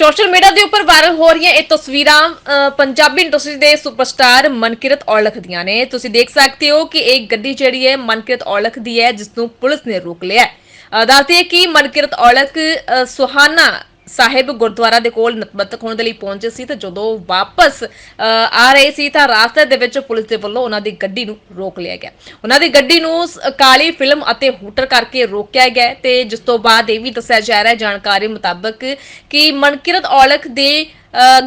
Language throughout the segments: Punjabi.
ਸੋਸ਼ਲ ਮੀਡੀਆ ਦੇ ਉੱਪਰ ਵਾਇਰਲ ਹੋ ਰਹੀਆਂ ਇਹ ਤਸਵੀਰਾਂ ਅ, ਪੰਜਾਬੀ ਇੰਡਸਟਰੀ ਦੇ ਸੁਪਰਸਟਾਰ ਮਨਕਿਰਤ ਔਲਖ ਦੀਆਂ ਨੇ। ਤੁਸੀਂ ਦੇਖ ਸਕਦੇ ਹੋ ਕਿ ਇਹ ਗੱਡੀ ਜਿਹੜੀ ਹੈ ਮਨਕਿਰਤ ਔਲਖ ਦੀ ਹੈ ਜਿਸ ਨੂੰ ਪੁਲਿਸ ਨੇ ਰੋਕ ਲਿਆ ਹੈ। ਅ, ਦੱਸਦੇ ਹੈ ਕਿ ਮਨਕਿਰਤ ਔਲਖ ਅ, ਸੁਹਾਨਾ ਸਾਹਿਬ ਗੁਰਦੁਆਰਾ ਦੇ ਕੋਲ ਨਤਮਸਤਕ ਹੋਣ ਦੇ ਲਈ ਪਹੁੰਚੇ ਸੀ ਤੇ ਜਦੋਂ ਵਾਪਸ ਆ ਰਹੇ ਸੀ ਤਾਂ ਰਾਸਤੇ ਦੇ ਵਿੱਚ ਪੁਲਿਸ ਦੇ ਵੱਲੋਂ ਉਹਨਾਂ ਦੀ ਗੱਡੀ ਨੂੰ ਰੋਕ ਲਿਆ ਗਿਆ। ਉਹਨਾਂ ਦੀ ਗੱਡੀ ਨੂੰ ਕਾਲੀ ਫਿਲਮ ਅਤੇ ਹੂਟਰ ਕਰਕੇ ਰੋਕਿਆ ਗਿਆ ਹੈ ਤੇ ਜਿਸ ਤੋਂ ਬਾਅਦ ਇਹ ਵੀ ਦੱਸਿਆ ਜਾ ਰਿਹਾ ਹੈ ਜਾਣਕਾਰੀ ਮੁਤਾਬਕ ਕਿ ਮਨਕਿਰਤ ਔਲਖ ਦੇ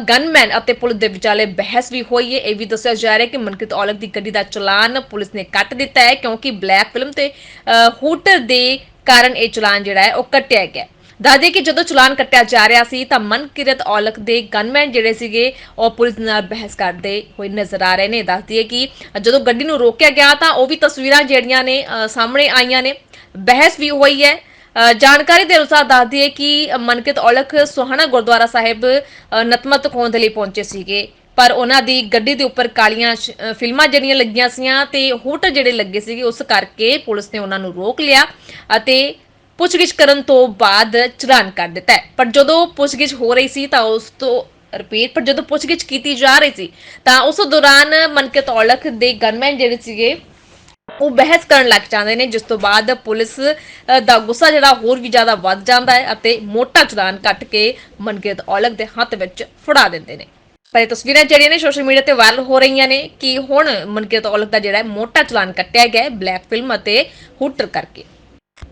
ਗਨਮੈਨ ਅਤੇ ਪੁਲਿਸ ਦੇ ਵਿਚਾਲੇ ਬਹਿਸ ਵੀ ਹੋਈ ਹੈ। ਇਹ ਵੀ ਦੱਸਿਆ ਜਾ ਰਿਹਾ ਹੈ ਕਿ ਮਨਕਿਰਤ ਔਲਖ ਦੀ ਗੱਡੀ ਦਾ ਚਲਾਨ ਪੁਲਿਸ ਨੇ ਕੱਟ ਦਿੱਤਾ ਹੈ ਕਿਉਂਕਿ ਬਲੈਕ ਫਿਲਮ ਤੇ ਅ, ਹੂਟਰ ਦੇ ਕਾਰਨ ਇਹ ਚਲਾਨ ਜਿਹੜਾ ਹੈ ਉਹ ਕੱਟਿਆ ਗਿਆ ਦੱਸਦੇ ਕਿ ਜਦੋਂ ਚਲਾਨ ਕੱਟਿਆ ਜਾ ਰਿਹਾ ਸੀ ਤਾਂ ਮਨਕਿਰਤ ਔਲਖ ਦੇ ਗਨਮੈਨ ਜਿਹੜੇ ਸੀਗੇ ਉਹ ਪੁਲਿਸ ਨਾਲ ਬਹਿਸ ਕਰਦੇ ਹੋਏ ਨਜ਼ਰ ਆ ਰਹੇ ਨੇ। ਦੱਸਦੀ ਹੈ ਕਿ ਜਦੋਂ ਗੱਡੀ ਨੂੰ ਰੋਕਿਆ ਗਿਆ ਤਾਂ ਉਹ ਵੀ ਤਸਵੀਰਾਂ ਜਿਹੜੀਆਂ ਨੇ ਅ, ਸਾਹਮਣੇ ਆਈਆਂ ਨੇ। ਬਹਿਸ ਵੀ ਹੋਈ ਹੈ। ਅ, ਜਾਣਕਾਰੀ ਦੇ ਅਨੁਸਾਰ ਦੱਸਦੀ ਹੈ ਕਿ ਮਨਕਿਰਤ ਔਲਖ ਸੋਹਾਣਾ ਗੁਰਦੁਆਰਾ ਸਾਹਿਬ ਅ, ਨਤਮਸਤਕ ਹੋਣ ਦੇ ਲਈ ਪਹੁੰਚੇ ਸੀਗੇ। ਪਰ ਉਹਨਾਂ ਦੀ ਗੱਡੀ ਦੇ ਉੱਪਰ ਕਾਲੀਆਂ ਸ਼- ਅ, ਫਿਲਮਾਂ ਜਿਹੜੀਆਂ ਲੱਗੀਆਂ ਸੀਆਂ ਤੇ ਹੋਟਲ ਜਿਹੜੇ ਲੱਗੇ ਸੀਗੇ ਉਸ ਕਰਕੇ ਪੁਲਿਸ ਨੇ ਉਹਨਾਂ ਨੂੰ ਰੋਕ ਲਿਆ ਅਤੇ ਪੁੱਛਗਿੱਛ ਕਰਨ ਤੋਂ ਬਾਅਦ ਚਲਾਨ ਕਰ ਦਿੱਤਾ ਹੈ। ਪਰ ਜਦੋਂ ਪੁੱਛਗਿੱਛ ਹੋ ਰਹੀ ਸੀ ਤਾਂ ਉਸ ਤੋਂ ਰਿਪੀਟ ਪਰ ਜਦੋਂ ਪੁੱਛਗਿੱਛ ਕੀਤੀ ਜਾ ਰਹੀ ਸੀ ਤਾਂ ਉਸ ਦੌਰਾਨ ਮਨਕਿਰਤ ਔਲਖ ਦੇ ਗਨਮੈਨ ਜਿਹੜੇ ਸੀਗੇ ਉਹ ਬਹਿਸ ਕਰਨ ਲੱਗ ਜਾਂਦੇ ਨੇ ਜਿਸ ਤੋਂ ਬਾਅਦ ਪੁਲਿਸ ਅ, ਦਾ ਗੁੱਸਾ ਜਿਹੜਾ ਹੋਰ ਵੀ ਜ਼ਿਆਦਾ ਵੱਧ ਜਾਂਦਾ ਹੈ ਅਤੇ ਮੋਟਾ ਚਲਾਨ ਕੱਟ ਕੇ ਮਨਕਿਰਤ ਔਲਖ ਦੇ ਹੱਥ ਵਿੱਚ ਫੜਾ ਦਿੰਦੇ ਨੇ। ਪਰ ਇਹ ਤਸਵੀਰਾਂ ਜਿਹੜੀਆਂ ਨੇ ਸੋਸ਼ਲ ਮੀਡੀਆ ਤੇ ਵਾਇਰਲ ਹੋ ਰਹੀਆਂ ਨੇ ਕਿ ਹੁਣ ਮਨਕਿਰਤ ਔਲਖ ਦਾ ਜਿਹੜਾ ਹੈ ਮੋਟਾ ਚਲਾਨ ਕੱਟਿਆ ਗਿਆ ਹੈ ਬਲੈਕ ਫਿਲਮ ਅਤੇ ਹੂਟਰ ਕਰਕੇ।